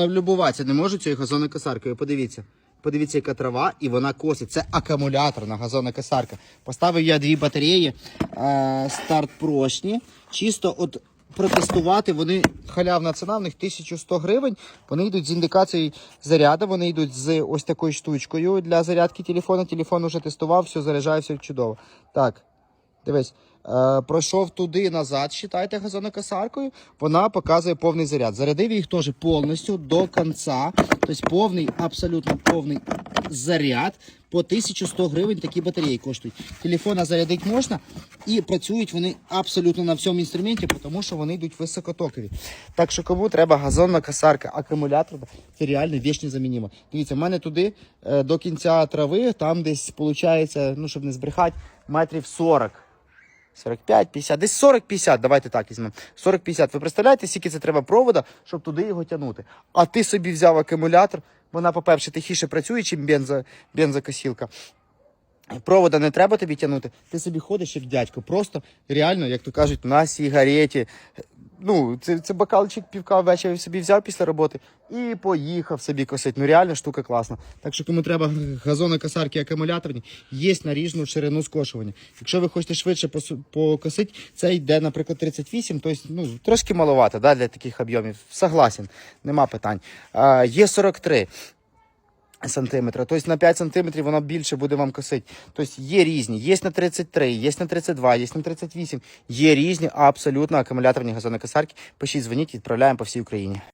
Любуватися не можу цією газонокосаркою. Подивіться. Подивіться, яка трава, і вона косить. Це акумуляторна газонокосарка. Поставив я дві батареї е, старт прочні. Чисто от протестувати. Вони халявна ціна, в них 1100 гривень. Вони йдуть з індикацією заряду, вони йдуть з ось такою штучкою для зарядки телефону. Телефон вже тестував, все заряджає, все чудово. Так, дивись. Е, пройшов туди назад, считайте газонокосаркою, вона показує повний заряд. Зарядив їх теж повністю до кінця. Тобто повний, абсолютно повний заряд. По 1100 гривень такі батареї коштують. Телефона зарядити можна і працюють вони абсолютно на всьому інструменті, тому що вони йдуть високотокові. Так що кому треба газонна косарка, акумулятор, це реально вічно замінімо. Дивіться, в мене туди е, до кінця трави, там десь виходить, ну щоб не збрехати, метрів 40. 45, 50, десь 40-50, давайте так візьмемо. 40-50. Ви представляєте, скільки це треба провода, щоб туди його тягнути. А ти собі взяв акумулятор, вона, по-перше, тихіше працює, чим бензо, бензокосілка. Провода не треба тобі тягнути. Ти собі ходиш як дядько. Просто реально, як то кажуть, на сігареті. Ну, це, це бокалчик півка ввечері собі взяв після роботи і поїхав собі косити. Ну реально штука класна. Так що кому треба газонокосарки акумуляторні, є на ріжну ширину скошування. Якщо ви хочете швидше покосити, це йде, наприклад, 38, тобто ну, трошки маловато да, для таких об'ємів. Согласен, нема питань. Є є 43 сантиметра. Тобто на 5 сантиметрів воно більше буде вам косити. Тобто є різні. Є на 33, є на 32, є на 38. Є різні абсолютно акумуляторні газонокосарки. Пишіть, дзвоніть, відправляємо по всій Україні.